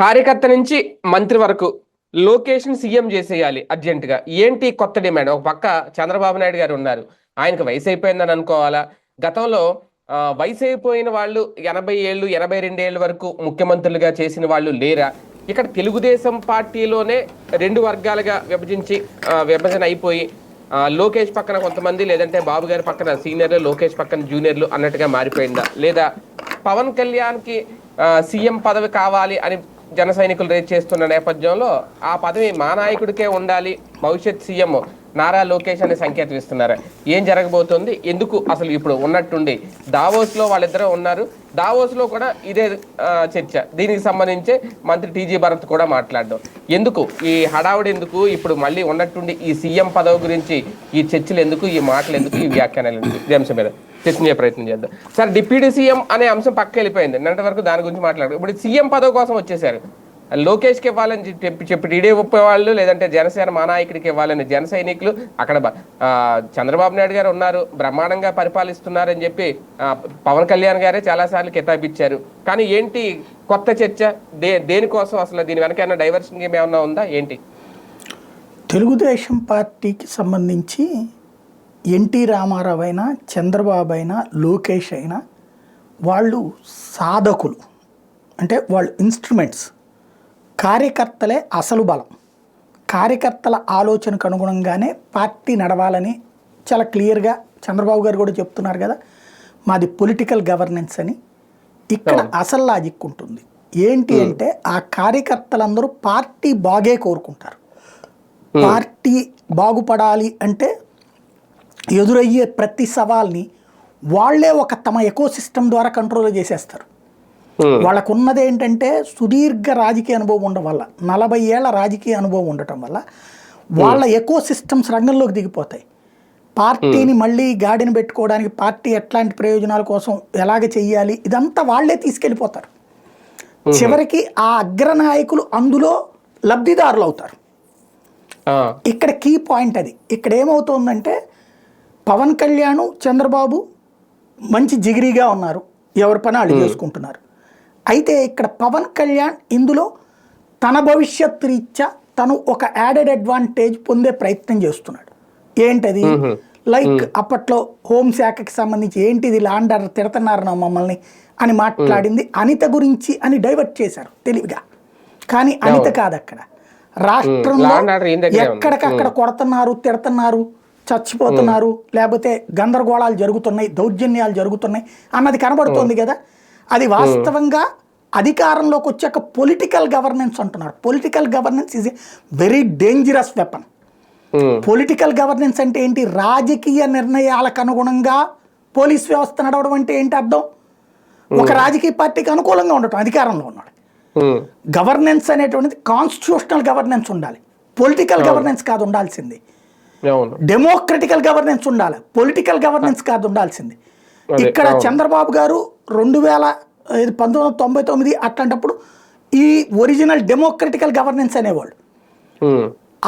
కార్యకర్త నుంచి మంత్రి వరకు లోకేషన్ సీఎం చేసేయాలి అర్జెంటుగా. ఏంటి కొత్త డిమాండ్? ఒక పక్క చంద్రబాబు నాయుడు గారు ఉన్నారు. ఆయనకు వయసు అయిపోయిందని అనుకోవాలా? గతంలో వయసు అయిపోయిన వాళ్ళు ఎనభై ఏళ్ళు ఎనభై రెండేళ్ళ వరకు ముఖ్యమంత్రులుగా చేసిన వాళ్ళు లేరా? ఇక్కడ తెలుగుదేశం పార్టీలోనే రెండు వర్గాలుగా విభజించి విభజన అయిపోయి లోకేష్ పక్కన కొంతమంది లేదంటే బాబు గారి పక్కన సీనియర్లు లోకేష్ పక్కన జూనియర్లు అన్నట్టుగా మారిపోయిందా? లేదా పవన్ కళ్యాణ్కి సీఎం పదవి కావాలి అని జన సైనికులు రేజ్ చేస్తున్న నేపథ్యంలో ఆ పదవి మా నాయకుడికే ఉండాలి. భవిష్యత్ సీఎం నారా లోకేష్ అనే సంకేతం ఇస్తున్నారు. ఏం జరగబోతోంది? ఎందుకు అసలు ఇప్పుడు ఉన్నట్టుండి? దావోస్లో వాళ్ళిద్దరూ ఉన్నారు. దావోస్లో కూడా ఇదే చర్చ. దీనికి సంబంధించి మంత్రి టీజీ భరత్ కూడా మాట్లాడడం. ఎందుకు? ఈ హడావుడి ఎందుకు? ఇప్పుడు మళ్ళీ ఉన్నట్టుండి ఈ సీఎం పదవి గురించి ఈ చర్చలు ఎందుకు? ఈ మాటలు ఎందుకు? ఈ వ్యాఖ్యానాలు ఎందుకు? ఈ అంశం మీద. చర్చించే ప్రయత్నం చేద్దాం. సార్ డిప్యూటీ సీఎం అనే అంశం పక్క వెళ్ళిపోయింది నిన్నటి వరకు దాని గురించి మాట్లాడు ఇప్పుడు సీఎం పదవి కోసం వచ్చేసారు. లోకేష్కి ఇవ్వాలని చెప్పి చెప్పి టీడీ వాళ్ళు లేదంటే జనసేన మా నాయకుడికి ఇవ్వాలని జన సైనికులు అక్కడ చంద్రబాబు నాయుడు గారు ఉన్నారు. బ్రహ్మాండంగా పరిపాలిస్తున్నారని చెప్పి పవన్ కళ్యాణ్ గారే చాలాసార్లు కితాబిచ్చారు. కానీ ఏంటి కొత్త చర్చ? దే దేనికోసం అసలు దీని వెనక ఏమైనా డైవర్షన్ ఏమైనా ఉందా? ఏంటి? తెలుగుదేశం పార్టీకి సంబంధించి ఎన్టీ రామారావు అయినా చంద్రబాబు అయినా లోకేష్ అయినా వాళ్ళు సాధకులు. అంటే వాళ్ళు ఇన్స్ట్రుమెంట్స్. కార్యకర్తలే అసలు బలం. కార్యకర్తల ఆలోచనకు అనుగుణంగానే పార్టీ నడవాలని చాలా క్లియర్గా చంద్రబాబు గారు కూడా చెప్తున్నారు కదా మాది పొలిటికల్ గవర్నెన్స్ అని. ఇక్కడ అసలు లాజిక్ ఉంటుంది. ఏంటి అంటే ఆ కార్యకర్తలందరూ పార్టీ బాగే కోరుకుంటారు. పార్టీ బాగుపడాలి అంటే ఎదురయ్యే ప్రతి సవాల్ని వాళ్ళే ఒక తమ ఎకో సిస్టమ్ ద్వారా కంట్రోల్ చేసేస్తారు. Hmm. వాళ్ళకు ఉన్నది ఏంటంటే సుదీర్ఘ రాజకీయ అనుభవం ఉండడం వల్ల నలభై ఏళ్ళ రాజకీయ అనుభవం ఉండటం వల్ల వాళ్ళ ఎకో సిస్టమ్స్ రంగంలోకి దిగిపోతాయి. పార్టీని మళ్ళీ గాడిని పెట్టుకోవడానికి పార్టీ ఎట్లాంటి ప్రయోజనాల కోసం ఎలాగ చెయ్యాలి ఇదంతా వాళ్ళే తీసుకెళ్ళిపోతారు. చివరికి ఆ అగ్రనాయకులు అందులో లబ్ధిదారులు అవుతారు ఇక్కడ కీ పాయింట్ అది. ఇక్కడ ఏమవుతుందంటే పవన్ కళ్యాణ్ చంద్రబాబు మంచి జిగిరిగా ఉన్నారు. ఎవరి పని వాళ్ళు చేసుకుంటున్నారు. అయితే ఇక్కడ పవన్ కళ్యాణ్ ఇందులో తన భవిష్యత్ రీత్యా తను ఒక యాడెడ్ అడ్వాంటేజ్ పొందే ప్రయత్నం చేస్తున్నాడు. ఏంటది? లైక్ అప్పట్లో హోంశాఖకి సంబంధించి ఏంటిది లాండ్ ఆర్డర్ తిడుతున్నారు మమ్మల్ని అని మాట్లాడింది అనిత గురించి అని డైవర్ట్ చేశారు తెలివిగా. కానీ అనిత కాదు అక్కడ రాష్ట్రంలో. ఎక్కడికక్కడ కొడుతున్నారు తిడుతున్నారు చచ్చిపోతున్నారు. లేకపోతే గందరగోళాలు జరుగుతున్నాయి దౌర్జన్యాలు జరుగుతున్నాయి అన్నది కనబడుతోంది కదా. అది వాస్తవంగా అధికారంలోకి వచ్చాక పొలిటికల్ గవర్నెన్స్ అంటున్నారు. Political governance is very dangerous weapon political governance అంటే ఏంటి? రాజకీయ నిర్ణయాలకు అనుగుణంగా పోలీస్ వ్యవస్థ నడవడం అంటే ఏంటి అర్థం? ఒక రాజకీయ పార్టీకి అనుకూలంగా ఉండటం అధికారంలో ఉన్నాడు. గవర్నెన్స్ అనేటువంటిది కాన్స్టిట్యూషనల్ గవర్నెన్స్ ఉండాలి. పొలిటికల్ గవర్నెన్స్ కాదు ఉండాల్సింది. డెమోక్రటికల్ గవర్నెన్స్ ఉండాలి. పొలిటికల్ గవర్నెన్స్ కాదు ఉండాల్సింది. ఇక్కడ. చంద్రబాబు గారు రెండు వేల పంతొమ్మిది వందల తొంభై తొమ్మిది అట్లాంటప్పుడు ఈ ఒరిజినల్ డెమోక్రటికల్ గవర్నెన్స్ అనేవాళ్ళు.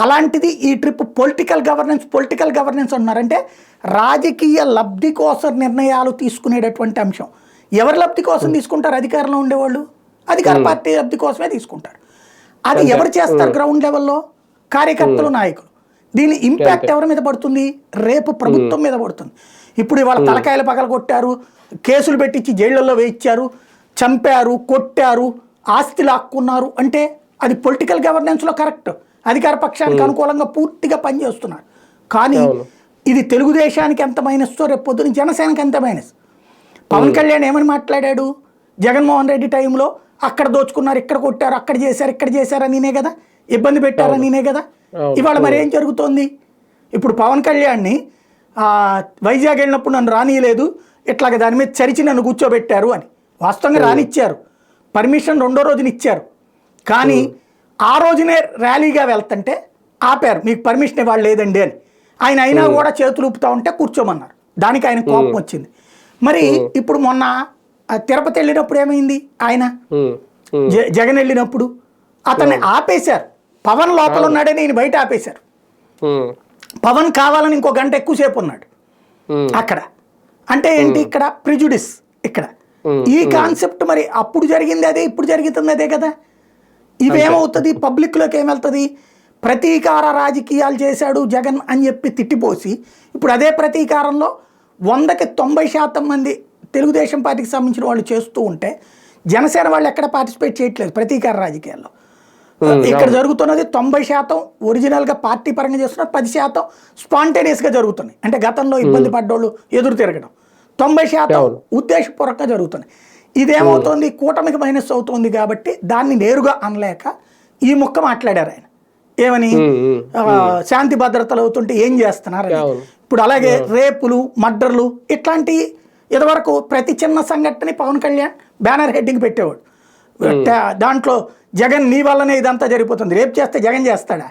అలాంటిది ఈ trip political governance political governance అన్నారంటే రాజకీయ లబ్ధి కోసం నిర్ణయాలు తీసుకునేటటువంటి అంశం. ఎవరి లబ్ధి కోసం తీసుకుంటారు? అధికారంలో ఉండేవాళ్ళు? అధికార పార్టీ లబ్ధి కోసమే తీసుకుంటారు. అది ఎవరు చేస్తారు గ్రౌండ్ లెవెల్లో కార్యకర్తలు నాయకులు. దీని ఇంపాక్ట్ ఎవరి మీద పడుతుంది? రేపు ప్రభుత్వం మీద పడుతుంది. ఇప్పుడు ఇవాళ తలకాయలు పగల కొట్టారు కేసులు పెట్టించి జైళ్ళల్లో వేయించారు చంపారు కొట్టారు ఆస్తి లాక్కున్నారు అంటే అది పొలిటికల్ గవర్నెన్స్లో కరెక్ట్ అధికార పక్షానికి అనుకూలంగా పూర్తిగా పనిచేస్తున్నారు కానీ. ఇది తెలుగుదేశానికి ఎంత మైనస్తో రేపు పొద్దున జనసేనకి ఎంత మైనస్ పవన్ కళ్యాణ్ ఏమని మాట్లాడాడు? జగన్మోహన్ రెడ్డి టైంలో అక్కడ దోచుకున్నారు ఇక్కడ కొట్టారు అక్కడ చేశారు ఇక్కడ చేశారని నేనే కదా? ఇబ్బంది పెట్టారని నేనే కదా. ఇవాళ మరి ఏం జరుగుతోంది? ఇప్పుడు పవన్ కళ్యాణ్ని ఆ, వైజాగ్ వెళ్ళినప్పుడు నన్ను రానియలేదు ఇట్లాగ దాని మీద చరిచి నన్ను కూర్చోబెట్టారు అని. వాస్తవంగా రానిచ్చారు. పర్మిషన్ రెండో రోజున ఇచ్చారు కానీ ఆ రోజునే ర్యాలీగా వెళ్తుంటే ఆపారు మీకు పర్మిషన్ ఇవ్వాలి లేదండి అని. ఆయన అయినా కూడా చేతులు ఊపుతా ఉంటే కూర్చోమన్నారు. దానికి ఆయన కోపం వచ్చింది. మరి ఇప్పుడు మొన్న తిరుపతి వెళ్ళినప్పుడు ఏమైంది ఆయన? జగన్ వెళ్ళినప్పుడు అతన్ని ఆపేశారు. పవన్ లోపల ఉన్నాడని ఈయన బయట ఆపేశారు. పవన్ కావాలని ఇంకో గంట ఎక్కువసేపు ఉన్నాడు. అక్కడ. అంటే ఏంటి ఇక్కడ? ప్రిజుడిస్ ఇక్కడ. ఈ కాన్సెప్ట్ మరి అప్పుడు జరిగింది అదే ఇప్పుడు జరుగుతుంది అదే కదా? ఇవేమవుతుంది? పబ్లిక్లోకి ఏమెళ్తుంది? ప్రతీకార రాజకీయాలు చేశాడు జగన్ అని చెప్పి తిట్టిపోసి ఇప్పుడు అదే ప్రతీకారంలో వందకి తొంభై శాతం మంది తెలుగుదేశం పార్టీకి సంబంధించిన వాళ్ళు చేస్తూ ఉంటే జనసేన వాళ్ళు ఎక్కడ పార్టిసిపేట్ చేయట్లేదు ప్రతీకార రాజకీయాల్లో. ఇక్కడ జరుగుతున్నది తొంభై శాతం ఒరిజినల్గా పార్టీ పరంగా చేస్తున్నారు పది శాతం స్పాంటేనియస్గా జరుగుతున్నాయి. అంటే గతంలో ఇబ్బంది పడ్డోళ్ళు ఎదురు తిరగడం. తొంభై శాతం. ఉద్దేశపూర్వకంగా జరుగుతుంది ఇదేమవుతోంది? కూటమికి మైనస్ అవుతోంది కాబట్టి దాన్ని నేరుగా అనలేక ఈ ముక్క మాట్లాడారు ఆయన. ఏమని? శాంతి భద్రతలు అవుతుంటే ఏం చేస్తున్నారు. ఇప్పుడు అలాగే రేపులు మర్డర్లు ఇట్లాంటి ఇదివరకు ప్రతి చిన్న సంఘటనని పవన్ కళ్యాణ్ బ్యానర్ హెడ్డింగ్ పెట్టేవాడు. దాంట్లో జగన్ నీ వల్లనే ఇదంతా జరిగిపోతుంది. రేపు చేస్తే జగన్ చేస్తాడా?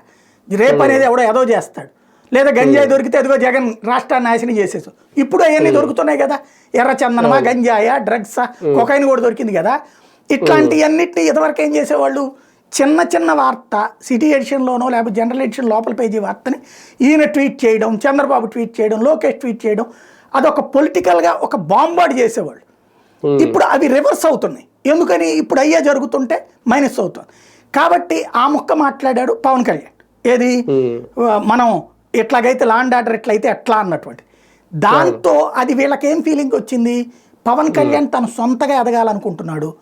రేపు అనేది ఎవడో ఏదో చేస్తాడు. లేదా గంజాయి దొరికితే అదిగో జగన్ రాష్ట్రాన్ని నాశనం చేసేసు ఇప్పుడు అవన్నీ దొరుకుతున్నాయి కదా. ఎర్ర చందనమా గంజాయా డ్రగ్సా కొకైన్ కూడా దొరికింది కదా. ఇట్లాంటివన్నిటిని ఇదివరకు ఏం చేసేవాళ్ళు? చిన్న చిన్న వార్త సిటీ ఎడిషన్లోనో లేకపోతే జనరల్ ఎడిషన్ లోపల పేజీ వార్తని ఈయన ట్వీట్ చేయడం చంద్రబాబు ట్వీట్ చేయడం లోకేష్ ట్వీట్ చేయడం అదొక పొలిటికల్గా ఒక బాంబాడు చేసేవాళ్ళు. ఇప్పుడు అవి రివర్స్ అవుతున్నాయి. ఎందుకని ఇప్పుడు అయ్యే జరుగుతుంటే మైనస్ అవుతుంది. కాబట్టి ఆ ముక్క మాట్లాడాడు పవన్ కళ్యాణ్. ఏది? ఆ, మనం ఎట్లాగైతే లాండ్ ఆర్డర్ ఎట్లయితే ఎట్లా అన్నటువంటి. దాంతో అది వీళ్ళకేం ఫీలింగ్ వచ్చింది? పవన్ కళ్యాణ్ తను సొంతగా ఎదగాలనుకుంటున్నాడు.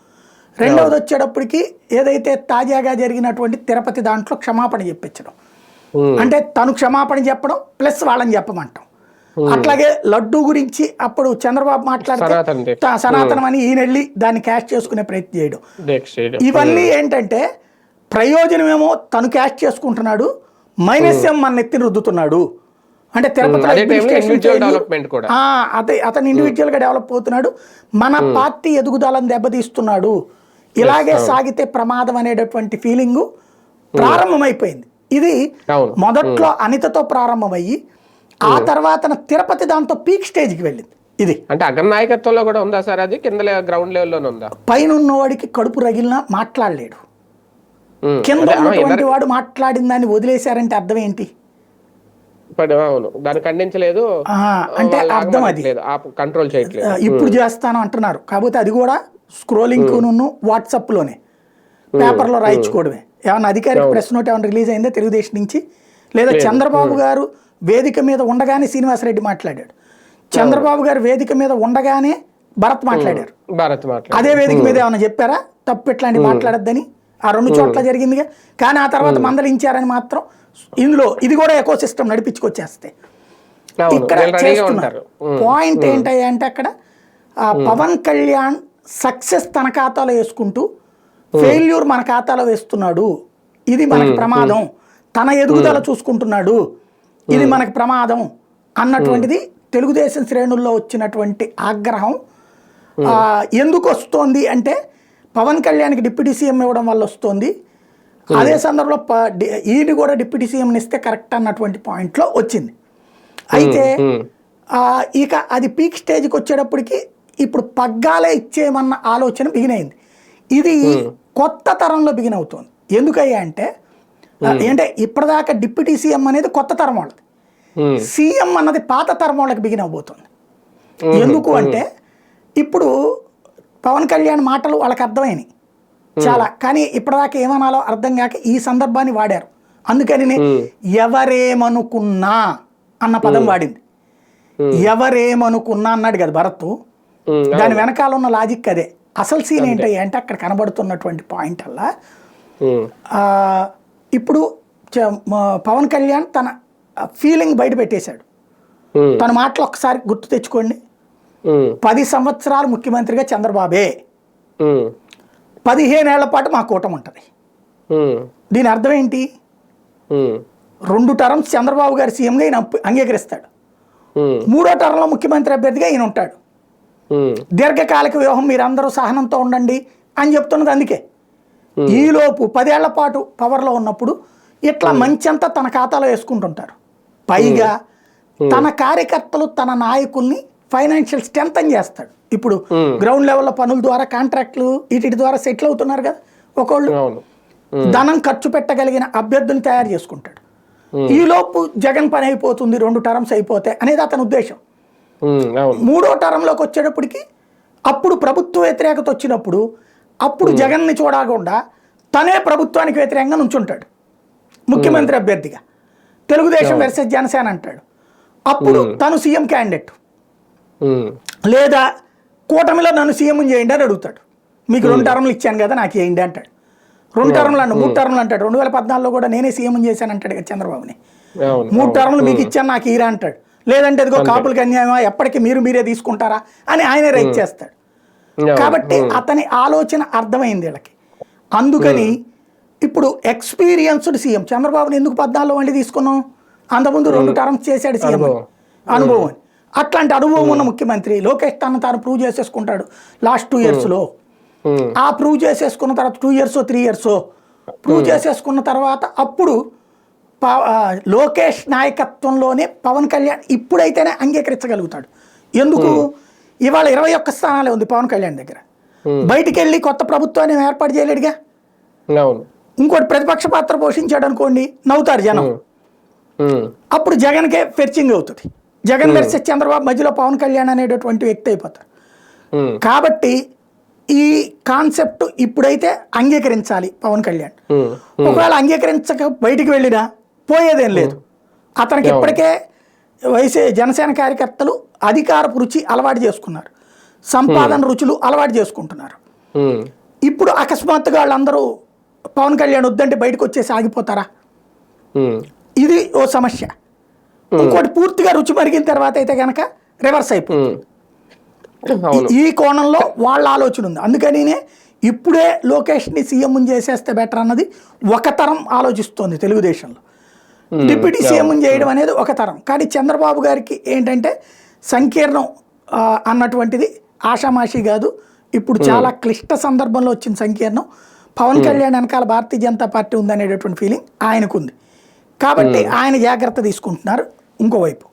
రెండవది వచ్చేటప్పటికి ఏదైతే తాజాగా జరిగినటువంటి తిరుపతి దాంట్లో క్షమాపణ చెప్పించడం. అంటే తను క్షమాపణ చెప్పడం ప్లస్ వాళ్ళని చెప్పమంటాం. అట్లాగే లడ్డు గురించి అప్పుడు చంద్రబాబు మాట్లాడితే సనాతన్ అని ఈయన వెళ్ళి దాన్ని క్యాష్ చేసుకునే ప్రయత్నం చేయడం. ఇవన్నీ ఏంటంటే ప్రయోజనమేమో తను క్యాష్ చేసుకుంటున్నాడు మైనస్ ఏం మన నెత్తిని రుద్దుతున్నాడు. అంటే తిరుపతిలో అదే అతను ఇండివిజువల్గా డెవలప్ అవుతున్నాడు. మన పార్టీ ఎదుగుదలను దెబ్బతీస్తున్నాడు. ఇలాగే సాగితే ప్రమాదం అనేటటువంటి ఫీలింగ్ ప్రారంభమైపోయింది. ఇది. మొదట్లో అనితతో ప్రారంభమయ్యి ఆ తర్వాత తిరుపతి దాంతో పీక్ స్టేజ్కి వెళ్ళింది. ఇది. అంటే అగ్ర నాయకత్వంలో కూడా ఉందా సార్ అది? కింద గ్రౌండ్ లెవెల్లోనే ఉందా? పైన ఉన్నవాడికి కడుపు రగిలినా మాట్లాడలేడు. కింద ఉన్నటువంటి వాడు మాట్లాడిన దాన్ని వదిలేశారంటే అర్థం ఏంటి? అవును. దాన్ని ఖండించలేదు. అంటే అర్థం అది. కంట్రోల్ చేయట్లేదు. ఇప్పుడు చేస్తాను అంటున్నారు. కాకపోతే అది కూడా స్క్రోలింగ్ వాట్సాప్లోనే. పేపర్లో రాయించుకోవడమే. ఏమన్నా అధికారిక ప్రెస్ నోట్ ఏమైనా రిలీజ్ అయిందా తెలుగుదేశం నుంచి? లేదా చంద్రబాబు గారు వేదిక మీద ఉండగానే శ్రీనివాసరెడ్డి మాట్లాడాడు. చంద్రబాబు గారు వేదిక మీద ఉండగానే భరత్ మాట్లాడారు. భారత్ అదే వేదిక మీద ఏమైనా చెప్పారా? తప్పు ఇట్లాంటి మాట్లాడొద్దని? ఆ రెండు చోట్ల జరిగిందిగా. కానీ ఆ తర్వాత మందలించారని మాత్రం ఇందులో ఇది కూడా ఎకో సిస్టమ్ నడిపించుకొచ్చేస్తే ఇక్కడ చేస్తున్నారు. పాయింట్ ఏంటయ్యా అంటే అక్కడ ఆ పవన్ కళ్యాణ్ సక్సెస్ తన ఖాతాలో వేసుకుంటూ ఫెయిల్యూర్ మన ఖాతాలో వేస్తున్నాడు. ఇది మనకి ప్రమాదం. తన ఎదుగుదల చూసుకుంటున్నాడు. ఇది మనకి ప్రమాదం అన్నటువంటిది తెలుగుదేశం శ్రేణుల్లో వచ్చినటువంటి ఆగ్రహం. ఎందుకు వస్తోంది అంటే పవన్ కళ్యాణ్కి డిప్యూటీ సీఎం ఇవ్వడం వల్ల వస్తోంది. అదే సందర్భంలో ఈయన కూడా డిప్యూటీ సీఎం ఇస్తే కరెక్ట్ అన్నటువంటి పాయింట్లో వచ్చింది. అయితే ఇక అది పీక్ స్టేజ్కి వచ్చేటప్పటికి ఇప్పుడు పగ్గాలే ఇచ్చేయమన్న ఆలోచన బిగినైంది ఇది కొత్త తరంలో బిగిన్ అవుతుంది. ఎందుకయ్యా అంటే అంటే ఇప్పటిదాకా డిప్యూటీ సీఎం అనేది కొత్త తరం వాళ్ళది. సీఎం అన్నది పాత తరం వాళ్ళకి బిగిన్ అవబోతుంది ఎందుకు అంటే ఇప్పుడు పవన్ కళ్యాణ్ మాటలు వాళ్ళకి అర్థమైనవి చాలా. కానీ ఇప్పటిదాకా ఏమనాలో అర్థం కాక ఈ సందర్భాన్ని వాడారు. అందుకని ఎవరేమనుకున్నా అన్న పదం వాడింది. ఎవరేమనుకున్నా అన్నాడు కదా భరత్. దాని వెనకాల ఉన్న లాజిక్ అదే. అసలు సీన్ ఏంటి అంటే అక్కడ కనబడుతున్నటువంటి పాయింట్ అలా. ఇప్పుడు పవన్ కళ్యాణ్ తన ఫీలింగ్ బయట పెట్టేశాడు. తన మాటలు ఒకసారి గుర్తు తెచ్చుకోండి. పది సంవత్సరాలు ముఖ్యమంత్రిగా చంద్రబాబే. పదిహేనేళ్ళ పాటు మా కూటమి ఉంటుంది. దీని అర్థం ఏంటి? రెండు టర్మ్స్ చంద్రబాబు గారు సీఎంగా ఈయన అంగీకరిస్తాడు. మూడో టర్మ్లో ముఖ్యమంత్రి అభ్యర్థిగా ఈయన ఉంటాడు. దీర్ఘకాలిక వ్యూహం మీరందరూ సహనంతో ఉండండి అని చెప్తున్నది అందుకే. ఈలోపు పదేళ్ళ పాటు పవర్లో ఉన్నప్పుడు ఇట్లా మంచంతా తన ఖాతాలో వేసుకుంటుంటారు. పైగా తన కార్యకర్తలు తన నాయకుల్ని ఫైనాన్షియల్ స్ట్రెంగ్ చేస్తాడు. ఇప్పుడు గ్రౌండ్ లెవెల్లో పనుల ద్వారా కాంట్రాక్ట్లు వీటి ద్వారా సెటిల్ అవుతున్నారు కదా ఒకళ్ళు. ధనం ఖర్చు పెట్టగలిగిన అభ్యర్థుల్ని తయారు చేసుకుంటాడు. ఈలోపు జగన్ పని అయిపోతుంది రెండు టర్మ్స్ అయిపోతాయి అనేది అతని ఉద్దేశం. మూడో టర్మ్లోకి వచ్చేటప్పటికి అప్పుడు ప్రభుత్వ వ్యతిరేకత వచ్చినప్పుడు అప్పుడు జగన్ని చూడకుండా తనే ప్రభుత్వానికి వ్యతిరేకంగా నుంచుంటాడు. ముఖ్యమంత్రి అభ్యర్థిగా. తెలుగుదేశం వర్సెస్ జనసేన అంటాడు. అప్పుడు తను సీఎం క్యాండిడేట్ లేదా కూటమిలో నన్ను సీఎం చేయండి అని అడుగుతాడు. మీకు రెండు టర్మ్లు ఇచ్చాను కదా నాకు చేయండి అంటాడు. రెండు టర్మ్లు అంటాడు మూడు టర్మ్లు అంటాడు. రెండు వేల పద్నాలుగులో కూడా నేనే సీఎం చేశాను అంటాడు కదా చంద్రబాబుని. మూడు టర్మ్లు మీకు ఇచ్చాను నాకు ఈరా అంటాడు. లేదంటే ఇదిగో కాపులకి అన్యాయమా ఎప్పటికీ మీరు మీరే తీసుకుంటారా అని ఆయనే రైట్ చేస్తాడు. కాబట్టి అతని ఆలోచన అర్థమైంది వీళ్ళకి. అందుకని ఇప్పుడు ఎక్స్పీరియన్స్డ్ సీఎం. చంద్రబాబుని ఎందుకు పద్నాలుగులో మళ్ళీ తీసుకున్నాం అంతకుముందు రెండు టర్మ్స్ చేశాడు సీఎం. అనుభవం. అనుభవం. అని. అట్లాంటి అనుభవం ఉన్న ముఖ్యమంత్రి లోకేష్ తను తాను ప్రూవ్ చేసేసుకుంటాడు లాస్ట్ టూ ఇయర్స్లో ఆ ప్రూవ్ చేసేసుకున్న తర్వాత two years three years prove చేసేసుకున్న తర్వాత అప్పుడు లోకేష్ నాయకత్వంలోనే పవన్ కళ్యాణ్ ఇప్పుడైతేనే అంగీకరించగలుగుతాడు. ఎందుకు? ఇవాళ ఇరవై ఒక్క స్థానాలే ఉంది పవన్ కళ్యాణ్ దగ్గర. బయటికి వెళ్ళి కొత్త ప్రభుత్వాన్ని ఏర్పాటు చేయలేడుగా? అవును. ఇంకోటి ప్రతిపక్ష పాత్ర పోషించాడు అనుకోండి నవ్వుతారు జనం. అప్పుడు జగన్కే ఫెర్చింగ్ అవుతుంది. జగన్ వర్సెస్ చంద్రబాబు మధ్యలో పవన్ కళ్యాణ్ అనేటటువంటి వ్యక్తి అయిపోతారు కాబట్టి ఈ కాన్సెప్ట్ ఇప్పుడైతే అంగీకరించాలి పవన్ కళ్యాణ్. ఒకవేళ అంగీకరించక బయటికి వెళ్ళినా పోయేదేం లేదు. అతనికి ఇప్పటికే వైసీ జనసేన కార్యకర్తలు అధికారపు రుచి అలవాటు చేసుకున్నారు. సంపాదన రుచులు అలవాటు చేసుకుంటున్నారు. ఇప్పుడు అకస్మాత్తుగా వాళ్ళందరూ పవన్ కళ్యాణ్ వద్దంటే బయటకు వచ్చేసి ఆగిపోతారా? ఇది ఓ సమస్య. ఇంకోటి పూర్తిగా రుచి మరిగిన తర్వాత అయితే కనుక రివర్స్ అయిపోతుంది. ఈ కోణంలో వాళ్ళ ఆలోచన ఉంది. అందుకనినే ఇప్పుడే లోకేష్ని సీఎం చేసేస్తే బెటర్ అన్నది ఒక తరం ఆలోచిస్తోంది తెలుగుదేశంలో. డిప్యూటీ సీఎం చేయడం అనేది ఒక తరం. కానీ చంద్రబాబు గారికి ఏంటంటే సంకీర్ణం అన్నటువంటిది ఆషామాషి కాదు. ఇప్పుడు చాలా క్లిష్ట సందర్భంలో వచ్చిన సంకీర్ణం. పవన్ కళ్యాణ్ వెనకాల భారతీయ జనతా పార్టీ ఉందనేటటువంటి ఫీలింగ్ ఆయనకుంది. కాబట్టి ఆయన జాగ్రత్త తీసుకుంటున్నారు ఇంకోవైపు.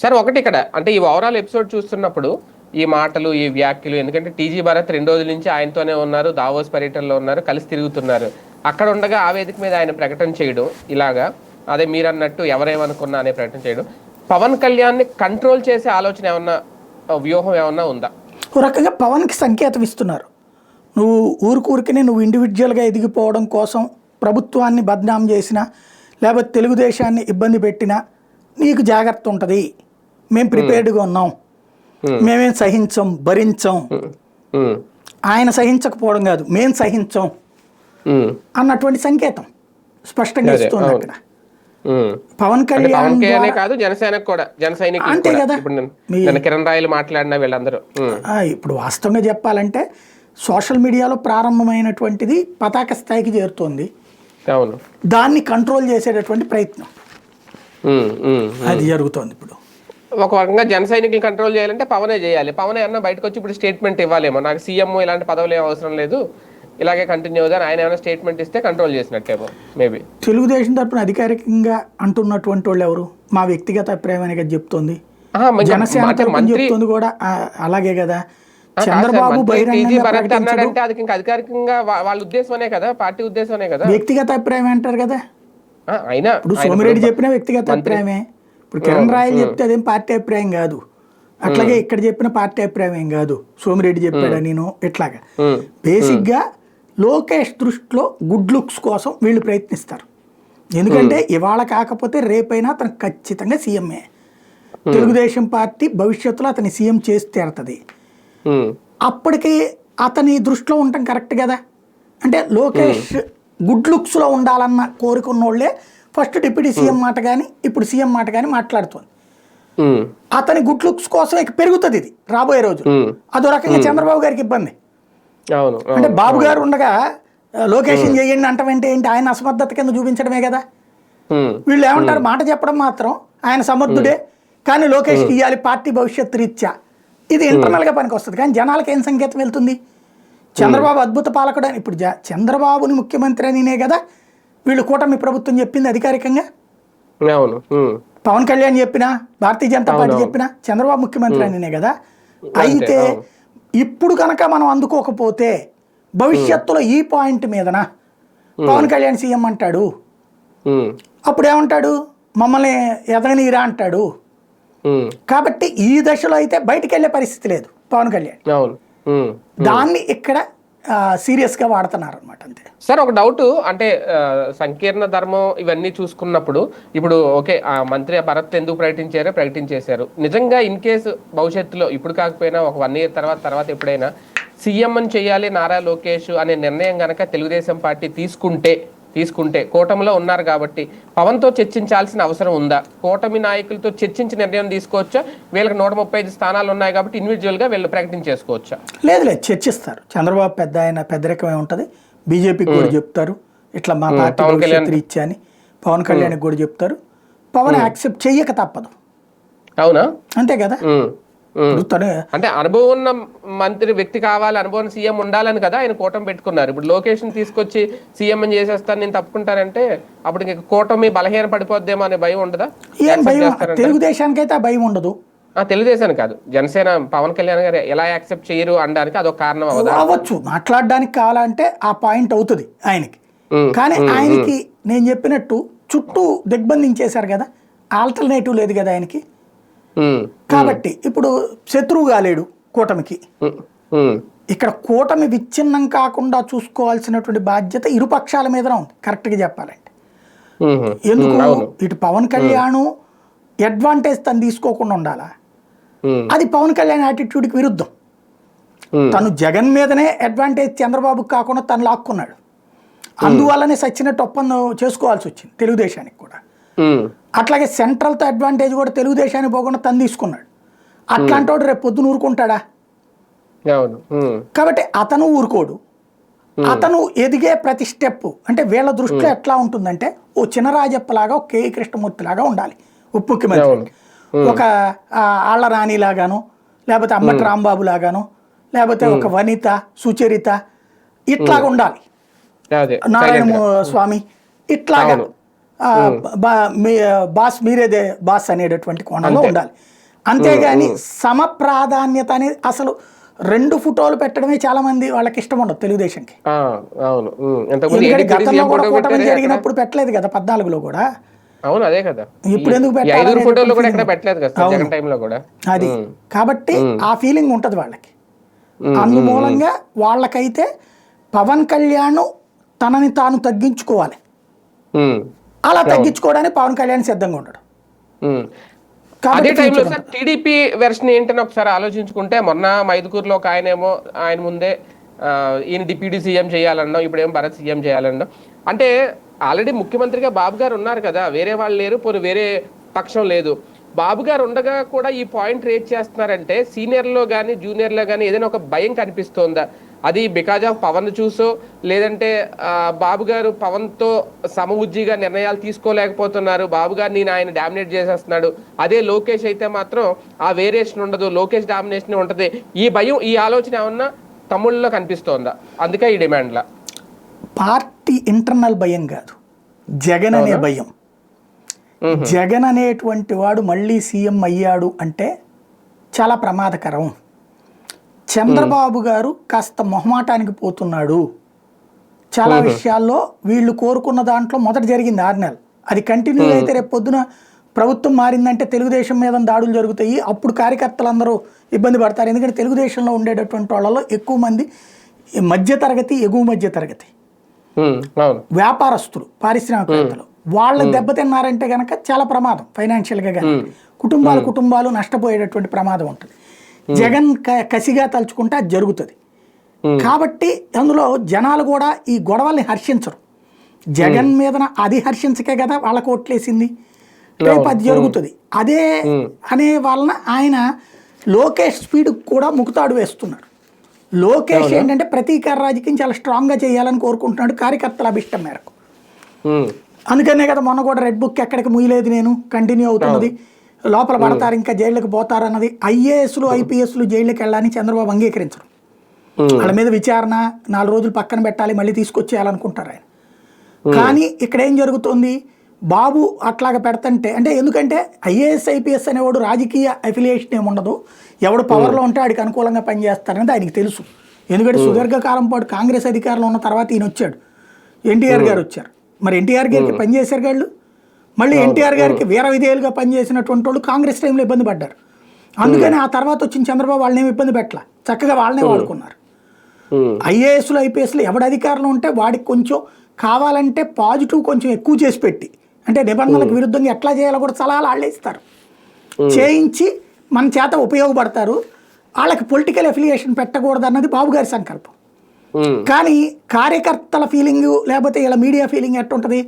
సార్ ఒకటి ఇక్కడ. అంటే ఈ ఓవరాల్ ఎపిసోడ్ చూస్తున్నప్పుడు ఈ మాటలు ఈ వ్యాఖ్యలు ఎందుకంటే టీజీ భారత్ రెండు రోజుల నుంచి ఆయనతోనే ఉన్నారు దావోస్ పర్యటనలో ఉన్నారు కలిసి తిరుగుతున్నారు. అక్కడ ఉండగా ఆ వేదిక మీద ఆయన ప్రకటన చేయడం ఇలాగా. అదే మీరు అన్నట్టు ఎవరేమనుకున్నా అనే ప్రకటన చేయడం. పవన్ కళ్యాణ్ని కంట్రోల్ చేసే ఆలోచన ఏమన్నా వ్యూహం ఏమన్నా ఉందా? ఓ రకంగా పవన్కి సంకేతం ఇస్తున్నారు. నువ్వు ఊరికూరికనే నువ్వు ఇండివిజువల్గా ఎదిగిపోవడం కోసం ప్రభుత్వాన్ని బద్నాం చేసినా లేకపోతే తెలుగుదేశాన్ని ఇబ్బంది పెట్టినా నీకు జాగ్రత్త ఉంటుంది మేము ప్రిపేర్డ్గా ఉన్నాం మేమేం సహించం భరించం. ఆయన సహించకపోవడం కాదు మేం సహించం. అన్నటువంటి సంకేతం స్పష్టంగా ఇస్తుంది. అక్కడ. పవన్ కళ్యాణ్ కాదు జనసేనకు కూడా జన సైనికులు అంతే. కదా. కిరణ్ రాయలు మాట్లాడిన వీళ్ళందరూ ఇప్పుడు వాస్తవంగా చెప్పాలంటే సోషల్ మీడియాలో ప్రారంభమైనటువంటిది పతాక స్థాయికి చేరుతోంది. అవును. దాన్ని కంట్రోల్ చేసేటటువంటి ప్రయత్నం. అది జరుగుతోంది ఇప్పుడు. ఒక రకంగా జన సైనికులు కంట్రోల్ చేయాలంటే పవనే చేయాలి. పవన్ ఏమన్నా బయటకు వచ్చి ఇప్పుడు స్టేట్మెంట్ ఇవ్వాలేమో. నాకు సీఎం ఇలాంటి పదవులు ఏం అవసరం లేదు. ఇలాగే కంటిన్యూ అవుతాను ఆయన ఏమైనా స్టేట్మెంట్ ఇస్తే కంట్రోల్ చేసినట్టేమో మేబీ. తెలుగుదేశం తరపున అధికారికంగా అంటున్నటువంటి వాళ్ళు ఎవరు? మా వ్యక్తిగత అభిప్రాయం కదా చెప్తోంది. జనసేన చెప్తుంది కూడా అలాగే కదా. చంద్రబాబు అన్నాడంటే అది ఇంకా అధికారికంగా వాళ్ళ ఉద్దేశమనే కదా పార్టీ ఉద్దేశమనే కదా? వ్యక్తిగత అభిప్రాయం అంటారు కదా. అయినా ఇప్పుడు సోమిరెడ్డి చెప్పిన వ్యక్తిగత అభిప్రాయమే. ఇప్పుడు కిరణ్ రాయల్ చెప్తే అదేం పార్టీ అభిప్రాయం కాదు. అట్లాగే ఇక్కడ చెప్పిన పార్టీ అభిప్రాయం ఏం కాదు. సోమిరెడ్డి చెప్పాడు నేను? ఇట్లాగా. బేసిక్గా లోకేష్ దృష్టిలో గుడ్ లుక్స్ కోసం వీళ్ళు ప్రయత్నిస్తారు. ఎందుకంటే ఇవాళ కాకపోతే రేపైనా అతను ఖచ్చితంగా సీఎంఏ. తెలుగుదేశం పార్టీ భవిష్యత్తులో అతని సీఎం చేసి తీరుతుంది. అప్పటికి అతని దృష్టిలో ఉండటం కరెక్ట్ కదా? అంటే లోకేష్ గుడ్ లుక్స్లో ఉండాలన్న కోరిక ఉన్నోళ్ళే ఫస్ట్ డిప్యూటీ సీఎం మాట కానీ ఇప్పుడు సీఎం మాట కానీ మాట్లాడుతుంది. అతని గుడ్ లుక్స్ కోసం ఇక పెరుగుతుంది ఇది రాబోయే రోజు. అదో రకంగా చంద్రబాబు గారికి ఇబ్బంది. అంటే. బాబు గారు ఉండగా లొకేషన్ చేయండి అంటమంటే ఏంటి? ఆయన అసమర్థత కింద చూపించడమే కదా. వీళ్ళు ఏమంటారు? మాట చెప్పడం మాత్రం ఆయన సమర్థుడే. కానీ లోకేష్కి ఇవ్వాలి పార్టీ భవిష్యత్ రీత్యా. ఇది ఇంటర్నల్గా పనికి వస్తుంది కానీ జనాలకు ఏం సంకేతం వెళ్తుంది? చంద్రబాబు అద్భుత పాలకుడు అని. ఇప్పుడు జ- చంద్రబాబుని ముఖ్యమంత్రి అనినే కదా వీళ్ళు కూటమి ప్రభుత్వం చెప్పింది అధికారికంగా? అవును. మ్మ్. పవన్ కళ్యాణ్ చెప్పినా భారతీయ జనతా పార్టీ. చెప్పినా చంద్రబాబు ముఖ్యమంత్రి అనినే కదా? అయితే అవును. ఇప్పుడు కనుక మనం అందుకోకపోతే భవిష్యత్తులో ఈ పాయింట్ మీదన? పవన్ కళ్యాణ్ సీఎం అంటాడు. అప్పుడు ఏమంటాడు? మమ్మల్ని ఎదగనీరా అంటాడు. కాబట్టి ఈ దశలో అయితే బయటికి వెళ్ళే పరిస్థితి లేదు పవన్ కళ్యాణ్. దాన్ని ఇక్కడ సీరియస్గా వాడుతున్నారు అనమాట అంతే. సార్ ఒక డౌట్ అంటే సంకీర్ణ ధర్మం ఇవన్నీ చూసుకున్నప్పుడు ఇప్పుడు ఓకే ఆ మంత్రి భరత్ ఎందుకు ప్రకటించారో? ప్రకటించేశారు. నిజంగా ఇన్ కేసు భవిష్యత్తులో ఇప్పుడు కాకపోయినా ఒక వన్ ఇయర్ తర్వాత తర్వాత ఎప్పుడైనా సీఎం అని చేయాలి నారా లోకేష్ అనే నిర్ణయం గనక తెలుగుదేశం పార్టీ తీసుకుంటే తీసుకుంటే కూటమిలో ఉన్నారు కాబట్టి పవన్తో చర్చించాల్సిన అవసరం ఉందా? కూటమి నాయకులతో చర్చించి నిర్ణయం తీసుకోవచ్చా? వీళ్ళకి నూట ముప్పై ఐదు స్థానాలు ఉన్నాయి కాబట్టి ఇండివిజువల్గా వీళ్ళు ప్రకటించేసుకోవచ్చా లేదు లేదు చర్చిస్తారు. చంద్రబాబు పెద్ద ఆయన పెద్దరికమే ఉంటుంది? బీజేపీకి కూడా చెప్తారు. ఇట్లా మా పార్టీ పవన్ కళ్యాణ్ భవిష్యత్తు ఇచ్చా అని పవన్ కళ్యాణ్కి కూడా చెప్తారు. పవన్ యాక్సెప్ట్ చెయ్యక తప్పదు. అవునా? అంతే కదా? అంటే అనుభవం ఉన్న మంత్రి వ్యక్తి కావాలి అనుభవం సీఎం ఉండాలని కదా ఆయన కూటమి పెట్టుకున్నారు. ఇప్పుడు లొకేషన్ తీసుకొచ్చి సీఎం అని చేసేస్తాను నేను తప్పుకుంటానంటే అప్పుడు ఇంక కూటమి బలహీన పడిపోద్దేమో అనే భయం ఉండదా? తెలుగుదేశానికి అయితే ఆ భయం ఉండదు. ఆ, తెలుగుదేశానికి కాదు. జనసేన పవన్ కళ్యాణ్ గారు ఎలా యాక్సెప్ట్ చేయరు అనడానికి అదొక కారణం అవ్వచ్చు. మాట్లాడడానికి కావాలంటే ఆ పాయింట్ అవుతుంది ఆయనకి. కానీ ఆయనకి నేను చెప్పినట్టు చుట్టూ దిగ్బంధించేశారు కదా ఆల్టర్నేటివ్ లేదు కదా ఆయనకి. కాబట్టి ఇప్పుడు శత్రువు కాలేడు కూటమికి. ఇక్కడ కూటమి విచ్ఛిన్నం కాకుండా చూసుకోవాల్సినటువంటి బాధ్యత ఇరు పక్షాల మీద ఉంది. కరెక్ట్గా చెప్పాలంటే. ఎందుకు? ఇటు పవన్ కళ్యాణ్ అడ్వాంటేజ్ తను తీసుకోకుండా ఉండాలా? అది పవన్ కళ్యాణ్ యాటిట్యూడ్కి విరుద్ధం. తను జగన్ మీదనే అడ్వాంటేజ్ చంద్రబాబుకి కాకుండా తను లాక్కున్నాడు. అందువల్లనే సచ్చినట్టు ఒప్పందం చేసుకోవాల్సి వచ్చింది తెలుగుదేశానికి కూడా. అట్లాగే సెంట్రల్తో అడ్వాంటేజ్ కూడా తెలుగుదేశానికి పోకుండా తను తీసుకున్నాడు. అట్లాంటి వాడు రేపు పొద్దున ఊరుకుంటాడా? కాబట్టి అతను ఊరుకోడు. అతను ఎదిగే ప్రతి స్టెప్ అంటే వీళ్ళ దృష్టిలో ఎట్లా ఉంటుందంటే ఓ చినరాజప్పలాగా ఒక కేఈ కృష్ణమూర్తి లాగా ఉండాలి. ఉప ముఖ్యమంత్రి. ఒక ఆ, ఆళ్ళ రాణి లాగాను లేకపోతే అంబటి రాంబాబు లాగాను లేకపోతే ఒక వనిత సుచరిత ఇట్లాగా ఉండాలి. నారాయణ స్వామి ఇట్లాగా. మీ- బాస్ మీరేదే బాస్ అనేటటువంటి కోణంలో ఉండాలి. అంతేగాని సమ ప్రాధాన్యత అనేది అసలు రెండు ఫోటోలు పెట్టడమే చాలా మంది వాళ్ళకి ఇష్టం ఉండదు తెలుగుదేశంకి. అవును. ఎందుకంటే గతంలో కూడా కూటమి జరిగినప్పుడు పెట్టలేదు కదా పద్నాలుగులో కూడా. అవును అదే కదా. ఇప్పుడు ఎందుకు ఫోటోలు కూడా. ఎక్కడ పెట్టలేదు కదా సార్ జగన్ టైంలో కూడా. అది. కాబట్టి ఆ ఫీలింగ్ ఉంటది వాళ్ళకి. అందుమూలంగా వాళ్ళకైతే పవన్ కళ్యాణ్ తనని తాను తగ్గించుకోవాలి. అలా తగ్గించుకోవడానికి పవన్ కళ్యాణ్ సిద్ధంగా ఉండడు. అదే టైంలో సార్ టీడీపీ వెర్షన్ ఏంటని ఒకసారి ఆలోచించుకుంటే మొన్న మైదుకూరులో ఒక ఆయనేమో ఆయన ముందే ఈయన డిప్యూటీ సీఎం చేయాలన్నాం ఇప్పుడేమో భరత్ సీఎం చేయాలన్నాం. అంటే ఆల్రెడీ ముఖ్యమంత్రిగా బాబు గారు ఉన్నారు కదా వేరే వాళ్ళు లేరు పోనీ వేరే పక్షం లేదు. బాబు గారు ఉండగా కూడా ఈ పాయింట్ రేట్ చేస్తున్నారంటే సీనియర్లో కానీ జూనియర్లో కానీ ఏదైనా ఒక భయం కనిపిస్తోందా? అది బికాజ్ ఆఫ్ పవన్ చూసో లేదంటే బాబు గారు పవన్తో సమవుజ్జిగా నిర్ణయాలు తీసుకోలేకపోతున్నారు. బాబు గారు నేను ఆయన డామినేట్ చేసేస్తున్నాడు. అదే లోకేష్ అయితే మాత్రం ఆ వేరియేషన్ ఉండదు. లోకేష్ డామినేషన్ ఉంటది. ఈ భయం ఈ ఆలోచన ఏమన్నా తమ్ముళ్ళలో కనిపిస్తోందా? అందుకే ఈ డిమాండ్లా. పార్టీ ఇంటర్నల్ భయం కాదు. జగన్ అనే భయం. జగన్ అనేటువంటి వాడు మళ్ళీ సీఎం అయ్యాడు అంటే చాలా ప్రమాదకరం. చంద్రబాబు గారు కాస్త మొహమాటానికి పోతున్నాడు. చాలా విషయాల్లో వీళ్ళు కోరుకున్న దాంట్లో మొదట జరిగింది ఆరు నెలలు. అది కంటిన్యూ అయితే రేపు పొద్దున ప్రభుత్వం మారిందంటే తెలుగుదేశం మీద దాడులు జరుగుతాయి. అప్పుడు కార్యకర్తలందరూ ఇబ్బంది పడతారు. ఎందుకంటే తెలుగుదేశంలో ఉండేటటువంటి వాళ్ళలో ఎక్కువ మంది మధ్య తరగతి ఎగువ మధ్య తరగతి వ్యాపారస్తులు పారిశ్రామికవేత్తలు. వాళ్ళు దెబ్బతిన్నారంటే గనక చాలా ప్రమాదం ఫైనాన్షియల్గా కానీ కుటుంబాలు కుటుంబాలు నష్టపోయేటటువంటి ప్రమాదం ఉంటుంది. జగన్ కసిగా తలుచుకుంటే అది జరుగుతుంది. కాబట్టి అందులో జనాలు కూడా ఈ గొడవల్ని హర్షించరు. జగన్ మీదన అది హర్షించకే కదా వాళ్ళకు ఓట్లేసింది. రేపు అది జరుగుతుంది. అదే అనే వలన ఆయన లోకేష్ స్పీడ్ కూడా ముకుతాడు వేస్తున్నాడు లోకేష్ ఏంటంటే ప్రతీకార రాజకీయం చాలా స్ట్రాంగ్గా చేయాలని కోరుకుంటున్నాడు కార్యకర్తల అభిష్టం మేరకు. అందుకనే కదా మొన్న కూడా రెడ్ బుక్ ఎక్కడికి ముయ్యలేదు నేను. కంటిన్యూ అవుతున్నది. లోపల పడతారు ఇంకా జైళ్ళకి పోతారు అన్నది ఐఏఎస్లు ఐపీఎస్లు జైళ్ళకి వెళ్ళాలని చంద్రబాబు అంగీకరించరు. వాళ్ళ మీద విచారణ నాలుగు రోజులు పక్కన పెట్టాలి మళ్ళీ తీసుకొచ్చేయాలనుకుంటారు ఆయన. కానీ ఇక్కడ ఏం జరుగుతుంది? బాబు అట్లాగా పెడతంటే అంటే ఎందుకంటే ఐఏఎస్ ఐపీఎస్ అనేవాడు రాజకీయ అఫిలియేషన్ ఏమి ఉండదు. ఎవడు పవర్లో ఉంటే ఆడికి అనుకూలంగా పనిచేస్తారనేది ఆయనకి తెలుసు. ఎందుకంటే సుదీర్ఘకాలం పాటు కాంగ్రెస్ అధికారంలో ఉన్న తర్వాత ఈయన వచ్చాడు. ఎన్టీఆర్ గారు వచ్చారు. మరి ఎన్టీఆర్ గారికి పనిచేశారు వాళ్ళు మళ్ళీ ఎన్టీఆర్ గారికి వీర విధేయులుగా పనిచేసినటువంటి వాళ్ళు కాంగ్రెస్ టైంలో ఇబ్బంది పడ్డారు. అందుకని ఆ తర్వాత వచ్చిన చంద్రబాబు వాళ్ళని ఏమి ఇబ్బంది పెట్టాల. చక్కగా వాళ్ళనే వాడుకున్నారు. ఐఏఎస్లు ఐపీఎస్లు ఎవడు అధికారంలో ఉంటే వాడికి కొంచెం కావాలంటే పాజిటివ్ కొంచెం ఎక్కువ చేసి పెట్టి అంటే నిబంధనలకు విరుద్ధంగా ఎట్లా చేయాలో కూడా సలహాలు వాళ్ళే ఇస్తారు. చేయించి మన చేత ఉపయోగపడతారు. వాళ్ళకి పొలిటికల్ అఫిలియేషన్ పెట్టకూడదు అన్నది బాబు గారి సంకల్పం. కానీ కార్యకర్తల ఫీలింగ్ లేకపోతే ఇలా మీడియా ఫీలింగ్ ఎట్టుంటుంది?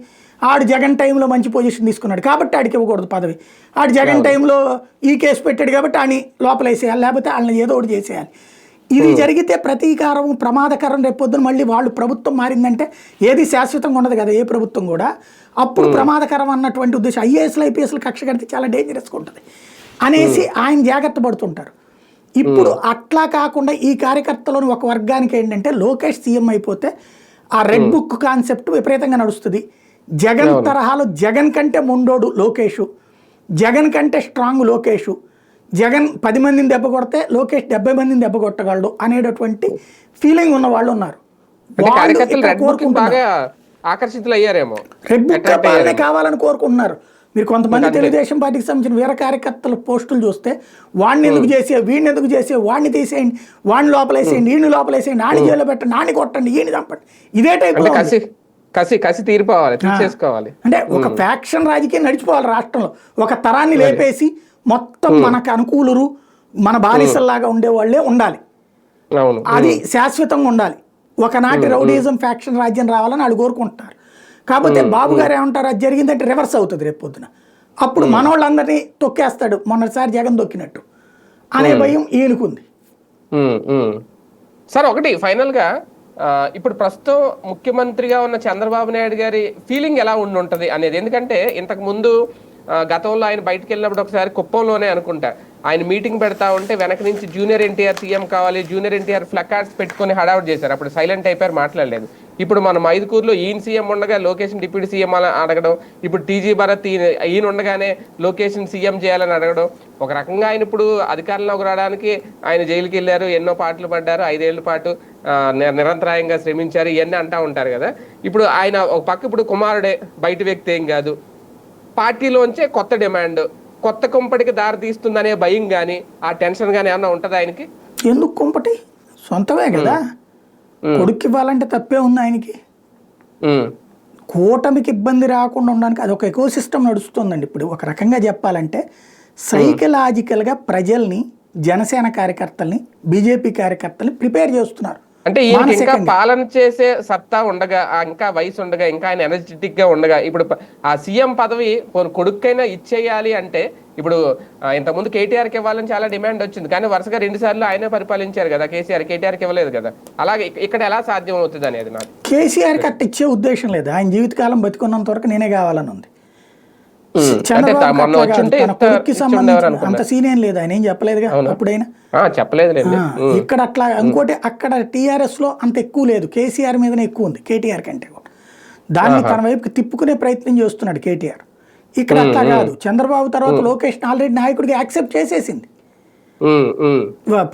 ఆడు జగన్ టైంలో మంచి పొజిషన్ తీసుకున్నాడు కాబట్టి ఆడికి ఇవ్వకూడదు పదవి. ఆడు జగన్ టైంలో ఈ కేసు పెట్టాడు కాబట్టి ఆని లోపలేసేయాలి లేకపోతే వాళ్ళని ఏదో ఒకటి చేసేయాలి. ఇది జరిగితే ప్రతీకారం ప్రమాదకరం రేపొద్దున మళ్ళీ వాళ్ళు ప్రభుత్వం మారిందంటే ఏది శాశ్వతంగా ఉండదు కదా ఏ ప్రభుత్వం కూడా. అప్పుడు ప్రమాదకరం అన్నటువంటి ఉద్దేశం. ఐఏఎస్లు ఐపీఎస్లు కక్ష కడితే చాలా డేంజరస్గా ఉంటుంది. అనేసి ఆయన జాగ్రత్త పడుతుంటారు. ఇప్పుడు అట్లా కాకుండా ఈ కార్యకర్తలోని ఒక వర్గానికి ఏంటంటే లోకేష్ సీఎం అయిపోతే ఆ రెడ్ బుక్ కాన్సెప్ట్ విపరీతంగా నడుస్తుంది. జగన్ తరహాలో జగన్ కంటే మొండోడు లోకేష్ జగన్ కంటే స్ట్రాంగ్ లోకేష్ జగన్ పది మందిని దెబ్బ కొడితే లోకేష్ డెబ్బై మందిని దెబ్బ కొట్టగలడు అనేటటువంటి ఫీలింగ్ ఉన్న వాళ్ళు ఉన్నారు. రెడ్ బుక్ కావాలనే కోరుకుంటున్నారు. మీరు కొంతమంది తెలుగుదేశం పార్టీకి సంబంధించిన వీర కార్యకర్తల పోస్టులు చూస్తే వాడిని ఎందుకు చేసే వీడిని ఎందుకు చేసే వాడిని తీసేయండి వాడిని లోపలేసేయండి ఈయన లోపలేసేయండి ఆడి జైల్లో పెట్టండి నాని కొట్టండి ఈయన చంపండి. ఇదే టైప్ కసి కసి తీరిపోవాలి తీసేసుకోవాలి అంటే ఒక ఫ్యాక్షన్ రాజకీయం నడిచిపోవాలి రాష్ట్రంలో. ఒక తరాన్ని లేపేసి మొత్తం మనకు అనుకూలురు మన బానిసల్లాగా ఉండేవాళ్ళే ఉండాలి. అది శాశ్వతంగా ఉండాలి. ఒకనాటి రౌడీజం ఫ్యాక్షన్ రాజ్యం రావాలని వాళ్ళు కోరుకుంటున్నారు. కాకపోతే బాబు గారు ఏమంటారు అది జరిగిందంటే రివర్స్ అవుతుంది రేపు పొద్దున. అప్పుడు మనోళ్ళందరినీ తొక్కేస్తాడు మొన్నటిసారి జగన్ తొక్కినట్టు. అనే భయం ఈయనకుంది. సార్ ఒకటి ఫైనల్గా ఆ, ఇప్పుడు ప్రస్తుతం ముఖ్యమంత్రిగా ఉన్న చంద్రబాబు నాయుడు గారి ఫీలింగ్ ఎలా ఉండి ఉంటుంది అనేది? ఎందుకంటే ఇంతకు ముందు గతంలో ఆయన బయటకు వెళ్ళినప్పుడు ఒకసారి కుప్పంలోనే అనుకుంటా. ఆయన మీటింగ్ పెడతా ఉంటే వెనక నుంచి జూనియర్ ఎన్టీఆర్ సీఎం కావాలి జూనియర్ ఎన్టీఆర్ ఫ్లకార్డ్స్ పెట్టుకొని హడావుట్ చేశారు. అప్పుడు సైలెంట్ అయిపోయారు మాట్లాడలేదు. ఇప్పుడు మనం ఐదుకూరులో ఈయన సీఎం ఉండగా లొకేషన్ డిప్యూటీ సీఎం అలా అడగడం ఇప్పుడు టీజీ భరత్ ఈయన ఈయన ఉండగానే లొకేషన్ సీఎం చేయాలని అడగడం ఒక రకంగా ఆయన ఇప్పుడు అధికారంలోకి రావడానికి ఆయన జైలుకి వెళ్ళారు ఎన్నో పాటలు పడ్డారు ఐదేళ్ళ పాటు నిరంతరాయంగా శ్రమించారు ఇవన్నీ అంటా ఉంటారు కదా. ఇప్పుడు ఆయన ఒక పక్క ఇప్పుడు కుమారుడే బయట వ్యక్తి ఏం కాదు. పార్టీలోంచే కొత్త డిమాండ్ కొత్త కుంపటికి దారి తీస్తుందనే భయం కానీ ఆ టెన్షన్ కానీ ఏమన్నా ఉంటుందా ఆయనకి? ఎందుకు కుంపటి? సొంతమే కదా. కొడుక్కి ఇవ్వాలంటే తప్పే ఉంది ఆయనకి. కూటమికి ఇబ్బంది రాకుండా ఉండడానికి అది ఒక ఎకో సిస్టమ్ నడుస్తుందండి. ఇప్పుడు ఒక రకంగా చెప్పాలంటే సైకలాజికల్గా ప్రజల్ని జనసేన కార్యకర్తల్ని బీజేపీ కార్యకర్తల్ని ప్రిపేర్ చేస్తున్నారు. అంటే ఈయనకి ఇంకా. పాలన చేసే సత్తా ఉండగా ఇంకా వయసు ఉండగా ఇంకా ఆయన ఎనర్జెటిక్గా ఉండగా ఇప్పుడు ఆ సీఎం పదవి కొడుకైనా ఇచ్చేయాలి అంటే ఇప్పుడు ఇంతకుముందు కేటీఆర్కి ఇవ్వాలని చాలా డిమాండ్ వచ్చింది. కానీ వరుసగా రెండు సార్లు ఆయనే పరిపాలించారు కదా కేసీఆర్. కేటీఆర్కి ఇవ్వలేదు కదా. అలాగే ఇక- ఇక్కడ ఎలా సాధ్యం అవుతుంది అనేది నాకు. కేసీఆర్ కట్ట ఇచ్చే ఉద్దేశం లేదు. ఆయన జీవితకాలం బతికున్నంత వరకు నేనే కావాలని ఉంది. అంత సీన్ ఏం లేదు ఆయన. ఏం చెప్పలేదుగా అప్పుడైనా. ఆ, ఇక్కడ అట్లా ఇంకోటి అక్కడ టీఆర్ఎస్లో అంత ఎక్కువ లేదు. కేసీఆర్ మీదనే ఎక్కువ ఉంది కేటీఆర్ కంటే దాన్ని తన వైపుకి తిప్పుకునే ప్రయత్నం చేస్తున్నాడు కేటీఆర్. ఇక్కడ అట్లా కాదు. చంద్రబాబు తర్వాత లోకేష్ ఆల్రెడీ నాయకుడికి యాక్సెప్ట్ చేసేసింది.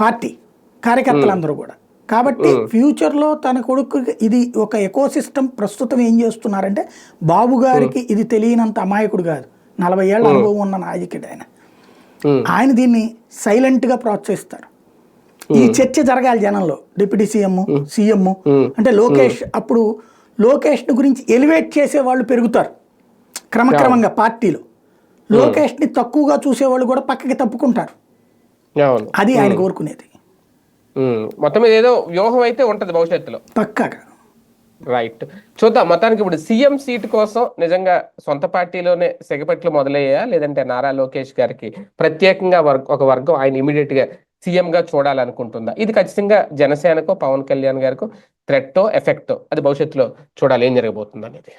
పార్టీ కార్యకర్తలందరూ కూడా. కాబట్టి ఫ్యూచర్లో తన కొడుకు ఇది ఒక ఎకో సిస్టమ్ ప్రస్తుతం ఏం చేస్తున్నారంటే బాబు గారికి ఇది తెలియనంత అమాయకుడు కాదు. నలభై ఏళ్ళ అనుభవం ఉన్న నాయకుడు ఆయన. ఆయన దీన్ని సైలెంట్గా ప్రోత్సహిస్తారు. ఈ చర్చ జరగాలి జనంలో. డిప్యూటీ సీఎం సీఎం అంటే లోకేష్ అప్పుడు లోకేష్ని గురించి ఎలివేట్ చేసే వాళ్ళు పెరుగుతారు. క్రమక్రమంగా పార్టీలో. లోకేష్ని తక్కువగా చూసేవాళ్ళు కూడా పక్కకి తప్పుకుంటారు. అది ఆయన కోరుకునేది. మొత్తం మీద ఏదో వ్యూహం అయితే ఉంటది భవిష్యత్తులో. పక్కాగా. రైట్ చూద్దాం. మొత్తానికి ఇప్పుడు సీఎం సీట్ కోసం నిజంగా సొంత పార్టీలోనే సెగపెట్లు మొదలయ్యా లేదంటే నారా లోకేష్ గారికి ప్రత్యేకంగా ఒక వర్గం ఆయన ఇమీడియట్గా సీఎం గా చూడాలనుకుంటుందా? ఇది ఖచ్చితంగా జనసేనకో పవన్ కళ్యాణ్ గారికో థ్రెట్టో ఎఫెక్టో అది భవిష్యత్తులో చూడాలి. ఏం జరగబోతుంది అనేది.